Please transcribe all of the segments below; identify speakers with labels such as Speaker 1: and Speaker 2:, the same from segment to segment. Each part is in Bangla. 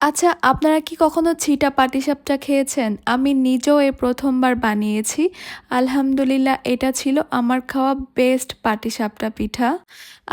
Speaker 1: আচ্ছা আপনারা কি কখনো ছিটা পাটিসাপটা খেয়েছেন? আমি নিজেও এ প্রথমবার বানিয়েছি। আলহামদুলিল্লাহ, এটা ছিল আমার খাওয়া বেস্ট পাটিসাপটা পিঠা।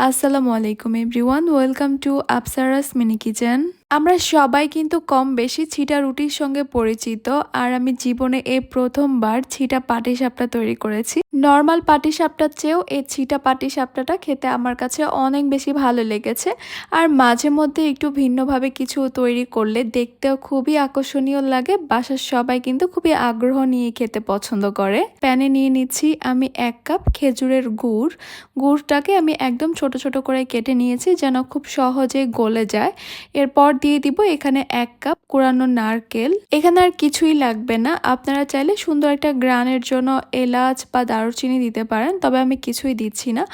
Speaker 1: আসসালামু আলাইকুম everyone, welcome to Apsaras mini kitchen. আমরা সবাই কিন্তু কম বেশি ছিটা রুটির সঙ্গে পরিচিত, আর আমি জীবনে এ প্রথমবার ছিটা পাটিসাপটা তৈরি করেছি। নর্মাল পাটিসাপটার চেয়েও এই ছিটা পাটিসাপটাটা খেতে আমার কাছে অনেক বেশি ভালো লেগেছে। আর মাঝে মধ্যে একটু ভিন্নভাবে কিছু তৈরি করলে দেখতেও খুবই আকর্ষণীয় লাগে। বাসার সবাই কিন্তু খুবই আগ্রহ নিয়ে খেতে পছন্দ করে। প্যানে নিয়ে নিচ্ছি আমি এক কাপ খেজুরের গুড়। গুড়টাকে আমি একদম ছোট ছোট করে কেটে নিয়েছি যেন খুব সহজে গলে যায়। এরপর দিয়ে দিব এখানে এক কাপ কোরানো নারকেল। এখানে আর কিছুই লাগবে না। আপনারা চাইলে সুন্দর একটা গ্রানের জন্য এলাচ বা দারুচিনি দিতে পারেন, তবে আমি কিছুই দিচ্ছি না।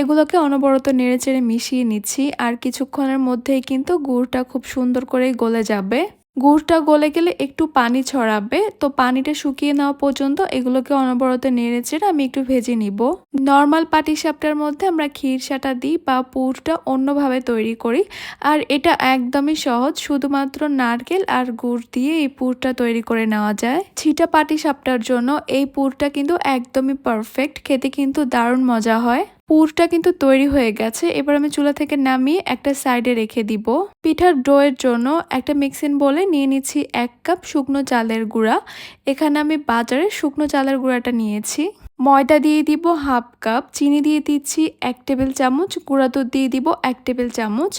Speaker 1: এগুলোকে অনবরত নেড়ে চেড়ে মিশিয়ে নিচ্ছি, আর কিছুক্ষণের মধ্যেই কিন্তু গুড়টা খুব সুন্দর করে গলে যাবে। গুড়টা গলে গেলে একটু পানি ছড়াবে। তো পানিটা শুকিয়ে নেওয়া পর্যন্ত এগুলোকে অনবরত নেড়ে চেড়ে আমি একটু ভেজে নিব। নর্মাল পাটিসাপটার মধ্যে আমরা ক্ষীরসাটা দিই বা পুরটা অন্যভাবে তৈরি করি। আর এটা একদমই সহজ, শুধুমাত্র নারকেল আর গুড় দিয়ে এই পুরটা তৈরি করে নেওয়া যায়। ছিটা পাটিসাপটার জন্য এই পুরটা কিন্তু একদমই পারফেক্ট খেতে কিন্তু দারুণ মজা হয়। পুরটা কিন্তু তৈরি হয়ে গেছে। এবার আমি চুলা থেকে নামিয়ে একটা সাইডে রেখে দিব। পিঠার ডোয়ের জন্য একটা মিক্সিং বলে নিয়ে নিচ্ছি এক কাপ শুকনো চালের গুঁড়া। এখানে আমি বাজারে শুকনো চালের গুঁড়াটা নিয়েছি। ময়দা দিয়ে দিব হাফ কাপ, চিনি দিয়ে দিচ্ছি এক টেবিল চামচ, গুঁড়া দুধ দিয়ে দিব এক টেবিল চামচ,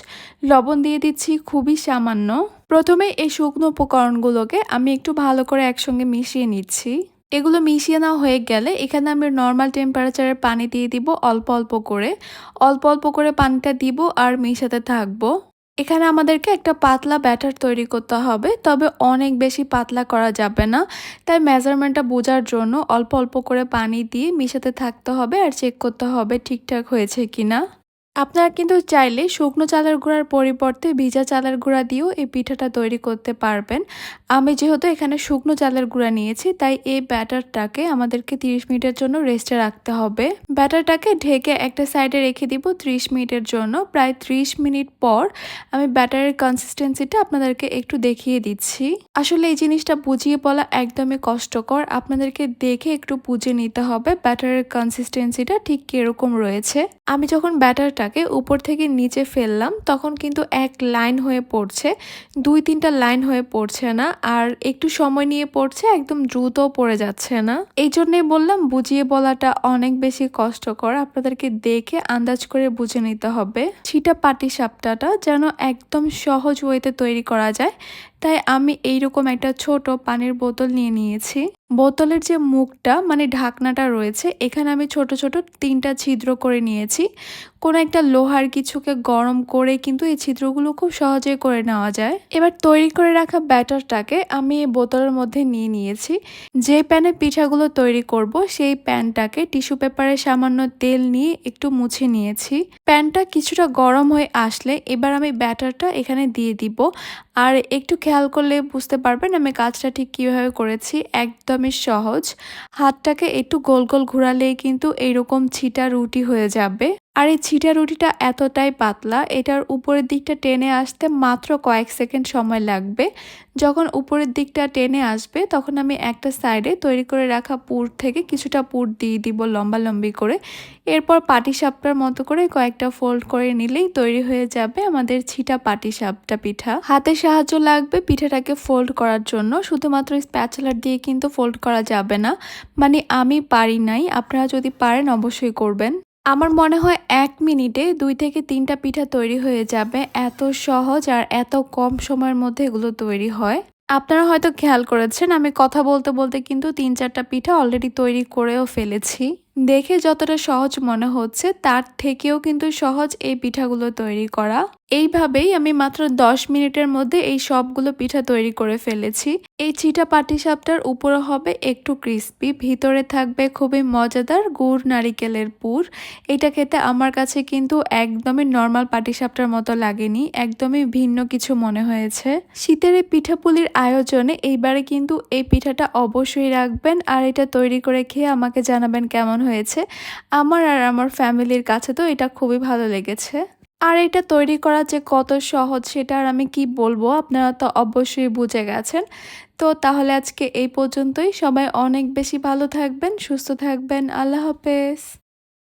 Speaker 1: লবণ দিয়ে দিচ্ছি খুবই সামান্য। প্রথমে এই শুকনো উপকরণগুলোকে আমি একটু ভালো করে একসঙ্গে মিশিয়ে নিচ্ছি। এগুলো মিশিয়ে নেওয়া হয়ে গেলে এখানে আমি নর্মাল টেম্পারেচারের পানি দিয়ে দিব অল্প অল্প করে। অল্প অল্প করে পানিটা দিব আর মিশাতে থাকব। এখানে আমাদেরকে একটা পাতলা ব্যাটার তৈরি করতে হবে, তবে অনেক বেশি পাতলা করা যাবে না। তাই মেজারমেন্টটা বোঝার জন্য অল্প অল্প করে পানি দিয়ে মিশাতে থাকতে হবে আর চেক করতে হবে ঠিকঠাক হয়েছে কিনা। আপনারা কিন্তু চাইলে শুকনো চালের গুঁড়ার পরিবর্তে ভিজা চালের গুঁড়া দিয়েও এই পিঠাটা তৈরি করতে পারবেন। আমি যেহেতু এখানে শুকনো চালের গুঁড়া নিয়েছি, তাই এই ব্যাটারটাকে আমাদেরকে 30 মিনিটের জন্য রেস্টে রাখতে হবে। ব্যাটারটাকে ঢেকে একটা সাইডে রেখে দিব 30 মিনিটের জন্য। প্রায় 30 মিনিট পর আমি ব্যাটারের কনসিস্টেন্সিটা আপনাদেরকে একটু দেখিয়ে দিচ্ছি। আসলে এই জিনিসটা বুঝিয়ে বলা একদমই কষ্টকর। আপনাদেরকে দেখে একটু বুঝে নিতে হবে ব্যাটারের কনসিস্টেন্সিটা ঠিক কীরকম রয়েছে। আমি যখন ব্যাটারটা পিঠাটাকে উপর থেকে নিচে ফেললাম, তখন কিন্তু এক লাইন হয়ে পড়ছে, দুই তিনটা লাইন হয়ে পড়ছে না, আর একটু সময় নিয়ে পড়ছে, একদম দ্রুত পড়ে যাচ্ছে না। এই জন্যই বললাম, বুঝিয়ে বলাটা অনেক বেশি কষ্টকর, আপনাদেরকে দেখে আন্দাজ করে বুঝে নিতে হবে। সেটা পাটি সাপটাটা যেন একদম সহজ ওয়েতে তৈরি করা যায় তাই আমি এইরকম একটা ছোট পানির বোতল নিয়ে নিয়েছি। বোতলের যে মুখটা মানে ঢাকনাটা রয়েছে, এখানে আমি ছোট ছোট তিনটা ছিদ্র করে নিয়েছি। কোনো একটা লোহার কিছুকে গরম করে কিন্তু এই ছিদ্রগুলো খুব সহজে করে নেওয়া যায়। এবার তৈরি করে রাখা ব্যাটারটাকে আমি বোতলের মধ্যে নিয়ে নিয়েছি। যে প্যানে পিঠাগুলো তৈরি করব, সেই প্যানটাকে টিস্যু পেপারে সামান্য তেল নিয়ে একটু মুছে নিয়েছি। প্যানটা কিছুটা গরম হয়ে আসলে এবার আমি ব্যাটারটা এখানে দিয়ে দিব। আর একটু খেয়াল করলে বুঝতে পারবেন আমি কাজটা ঠিক কীভাবে করেছি। একদমই সহজ। হাতটাকে একটু গোল গোল ঘোরালেই কিন্তু এইরকম ছিটা রুটি হয়ে যাবে। আর এই ছিটা রুটিটা এতটাই পাতলা, এটার উপরের দিকটা টেনে আসতে মাত্র কয়েক সেকেন্ড সময় লাগবে। যখন উপরের দিকটা টেনে আসবে, তখন আমি একটা সাইডে তৈরি করে রাখা পুর থেকে কিছুটা পুর দিয়ে দিব লম্বা লম্বি করে। এরপর পাটি সাপটার মতো করে কয়েকটা ফোল্ড করে নিলেই তৈরি হয়ে যাবে আমাদের ছিটা পাটি সাপটা পিঠা। হাতে সাহায্য লাগবে পিঠাটাকে ফোল্ড করার জন্য, শুধুমাত্র স্প্যাচুলার দিয়ে কিন্তু ফোল্ড করা যাবে না। মানে আমি পারি নাই, আপনারা যদি পারেন অবশ্যই করবেন। আমার মনে হয় এক মিনিটে দুই থেকে তিনটা পিঠা তৈরি হয়ে যাবে। এত সহজ আর এত কম সময়ের মধ্যে এগুলো তৈরি হয়। আপনারা হয়তো খেয়াল করেছেন, আমি কথা বলতে বলতে কিন্তু তিন চারটা পিঠা অলরেডি তৈরি করেও ফেলেছি। দেখে যতটা সহজ মনে হচ্ছে, তার থেকেও কিন্তু সহজ এই পিঠাগুলো তৈরি করা। এইভাবেই আমি মাত্র দশ মিনিটের মধ্যে এই সবগুলো পিঠা তৈরি করে ফেলেছি। এই চিটা পাটিসাপটার উপরে হবে একটু ক্রিস্পি ভিতরে থাকবে খুবই মজাদার গুড় নারিকেলের পুর। এটা খেতে আমার কাছে কিন্তু একদমই নর্মাল পাটিসাপটার মতো লাগেনি, একদমই ভিন্ন কিছু মনে হয়েছে। শীতের এই পিঠাপুলির আয়োজনে এইবারে কিন্তু এই পিঠাটা অবশ্যই রাখবেন, আর এটা তৈরি করে খেয়ে আমাকে জানাবেন কেমন হয়েছে। আমার আর আমার ফ্যামিলির কাছে তো এটা খুবই ভালো লেগেছে। আর এটা তৈরি করা যে কত সহজ সেটা আর আমি কি বলব, আপনারা তো অবশ্যই বুঝে গেছেন। তো তাহলে আজকে এই পর্যন্তই। সবাই অনেক বেশি ভালো থাকবেন, সুস্থ থাকবেন। আল্লাহ হাফেজ।